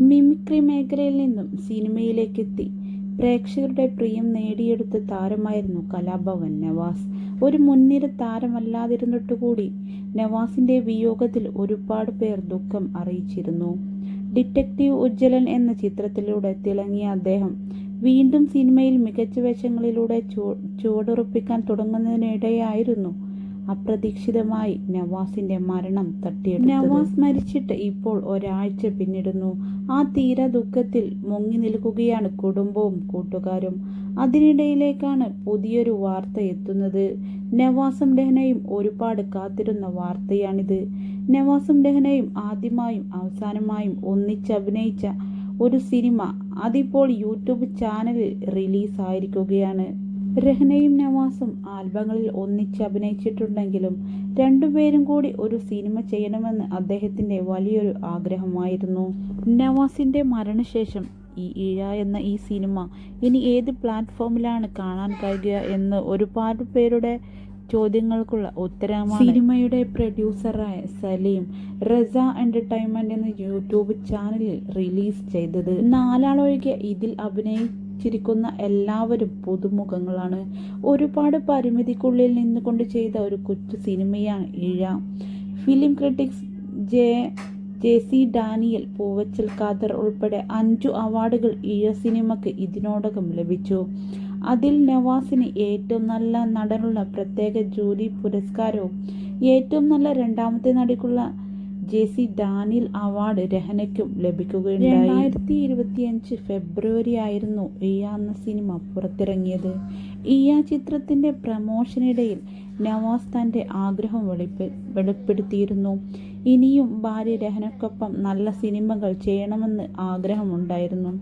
Mimicry മേഖലയിൽ നിന്നും സിനിമയിലേക്കെത്തി. പ്രേക്ഷകരുടെ പ്രിയം നേടിയെടുത്ത താരമായിരുന്നു കലാഭവൻ നവാസ്. ഒരു മുൻനിര താരമല്ലാതിരുന്നിട്ടുകൂടി നവാസിന്റെ വിയോഗത്തിൽ ഒരുപാട് പേർ ദുഃഖം അറിയിച്ചിരുന്നു. ഡിറ്റക്റ്റീവ് ഉജ്ജ്വലൻ എന്ന ചിത്രത്തിലൂടെ തിളങ്ങിയ അദ്ദേഹം വീണ്ടും സിനിമയിൽ മികച്ച വേഷങ്ങളിലൂടെ ചുവടുറപ്പിക്കാൻ തുടങ്ങുന്നതിനിടെയായിരുന്നു അപ്രതീക്ഷിതമായി നവാസിന്റെ മരണം തട്ടിയെടുത്തു നവാസ് മരിച്ചിട്ട് ഇപ്പോൾ ഒരാഴ്ച പിന്നിടുന്നു. ആ തീര ദുഃഖത്തിൽ മുങ്ങി നിൽക്കുകയാണ് കുടുംബവും കൂട്ടുകാരും. അതിനിടയിലേക്കാണ് പുതിയൊരു വാർത്ത എത്തുന്നത്. നവാസും രഹനയും ഒരുപാട് കാത്തിരുന്ന വാർത്തയാണിത്. നവാസും രഹനയും ആദ്യമായും അവസാനമായും ഒന്നിച്ചഭിനയിച്ച ഒരു സിനിമ അതിപ്പോൾ യൂട്യൂബ് ചാനലിൽ റിലീസായിരിക്കുകയാണ്. രഹനയും നവാസും ആൽബങ്ങളിൽ ഒന്നിച്ച് അഭിനയിച്ചിട്ടുണ്ടെങ്കിലും രണ്ടുപേരും കൂടി ഒരു സിനിമ ചെയ്യണമെന്ന് അദ്ദേഹത്തിന്റെ വലിയൊരു ആഗ്രഹമായിരുന്നു. നവാസിന്റെ മരണശേഷം ഈ ഇഴ എന്ന ഈ സിനിമ ഇനി ഏത് പ്ലാറ്റ്ഫോമിലാണ് കാണാൻ കഴിയുക എന്ന് ഒരുപാട് പേരുടെ ചോദ്യങ്ങൾക്കുള്ള ഉത്തരമാണ്. സിനിമയുടെ പ്രൊഡ്യൂസറായ സലീം റസ എന്റർടൈൻമെന്റ് എന്ന യൂട്യൂബ് ചാനലിൽ റിലീസ് ചെയ്തത്. നാലാളൊഴികെ ഇതിൽ അഭിനയിച്ചിരിക്കുന്ന എല്ലാവരും പുതുമുഖങ്ങളാണ്. ഒരുപാട് പരിമിതിക്കുള്ളിൽ നിന്നുകൊണ്ട് ചെയ്ത ഒരു കൊച്ചു സിനിമയാണ് ഇഴ. Film critics J J C Daniel Poovachal Khader ഉൾപ്പെടെ അഞ്ചു അവാർഡുകൾ ഇഴ സിനിമയ്ക്ക് ഇതിനോടകം ലഭിച്ചു. അതിൽ നവാസിന് ഏറ്റവും നല്ല നടനുള്ള പ്രത്യേക ജൂറി പുരസ്കാരവും ഏറ്റവും നല്ല രണ്ടാമത്തെ നടിക്കുള്ള ജെ സി ഡാനിൽ അവാർഡ് രഹനയ്ക്കും ലഭിക്കുകയുണ്ടായി. രണ്ടായിരത്തി ഇരുപത്തിയഞ്ച് ഫെബ്രുവരി ആയിരുന്നു ഇയ എന്ന സിനിമ പുറത്തിറങ്ങിയത്. ഇയ ചിത്രത്തിന്റെ പ്രമോഷനിടയിൽ നവാസ് തന്റെ ആഗ്രഹം വെളിപ്പെ വെളിപ്പെടുത്തിയിരുന്നു. ഇനിയും ഭാര്യ രഹനയ്ക്കൊപ്പം നല്ല സിനിമകൾ ചെയ്യണമെന്ന് ആഗ്രഹമുണ്ടായിരുന്നു.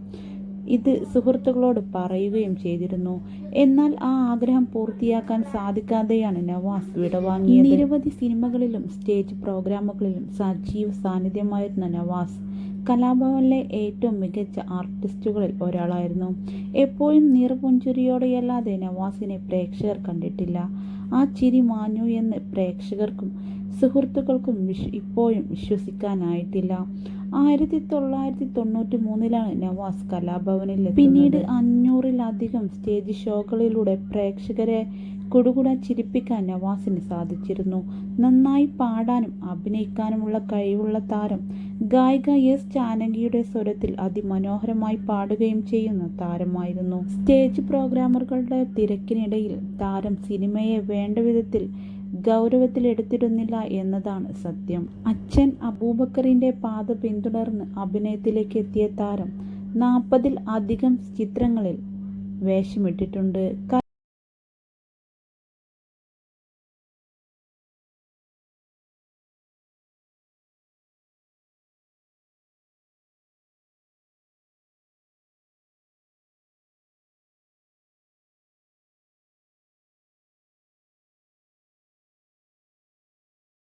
ഇത് സുഹൃത്തുക്കളോട് പറയുകയും ചെയ്തിരുന്നു. എന്നാൽ ആ ആഗ്രഹം പൂർത്തിയാക്കാൻ സാധിക്കാതെയാണ് നവാസ് വിടവാങ്ങിയത് നിരവധി സിനിമകളിലും സ്റ്റേജ് പ്രോഗ്രാമുകളിലും സജീവ സാന്നിധ്യമായിരുന്ന നവാസ് കലാഭവനിലെ ഏറ്റവും മികച്ച ആർട്ടിസ്റ്റുകളിൽ ഒരാളായിരുന്നു. എപ്പോഴും നിറപുഞ്ചിരിയോടെയല്ലാതെ നവാസിനെ പ്രേക്ഷകർ കണ്ടിട്ടില്ല. ആ ചിരി മാഞ്ഞു എന്ന് പ്രേക്ഷകർക്കും സുഹൃത്തുക്കൾക്കും വിശ്വ ഇപ്പോഴും വിശ്വസിക്കാനായിട്ടില്ല. ആയിരത്തി തൊള്ളായിരത്തി തൊണ്ണൂറ്റി മൂന്നിലാണ് നവാസ് കലാഭവനിൽ പിന്നീട് അഞ്ഞൂറിലധികം സ്റ്റേജ് ഷോകളിലൂടെ പ്രേക്ഷകരെ കുടുകുട ചിരിപ്പിക്കാൻ നവാസിന് സാധിച്ചിരുന്നു. നന്നായി പാടാനും അഭിനയിക്കാനുമുള്ള കഴിവുള്ള താരം ഗായിക എസ് ജാനകിയുടെ സ്വരത്തിൽ അതിമനോഹരമായി പാടുകയും ചെയ്യുന്ന താരമായിരുന്നു. സ്റ്റേജ് പ്രോഗ്രാമറുകളുടെ തിരക്കിനിടയിൽ താരം സിനിമയെ വേണ്ട വിധത്തിൽ ഗൗരവത്തിലെടുത്തിരുന്നില്ല എന്നതാണ് സത്യം. അച്ഛൻ അബൂബക്കറിന്റെ പാത പിന്തുടർന്ന് അഭിനയത്തിലേക്ക് എത്തിയ താരം നാൽപ്പതിൽ അധികം ചിത്രങ്ങളിൽ വേഷമിട്ടിട്ടുണ്ട്.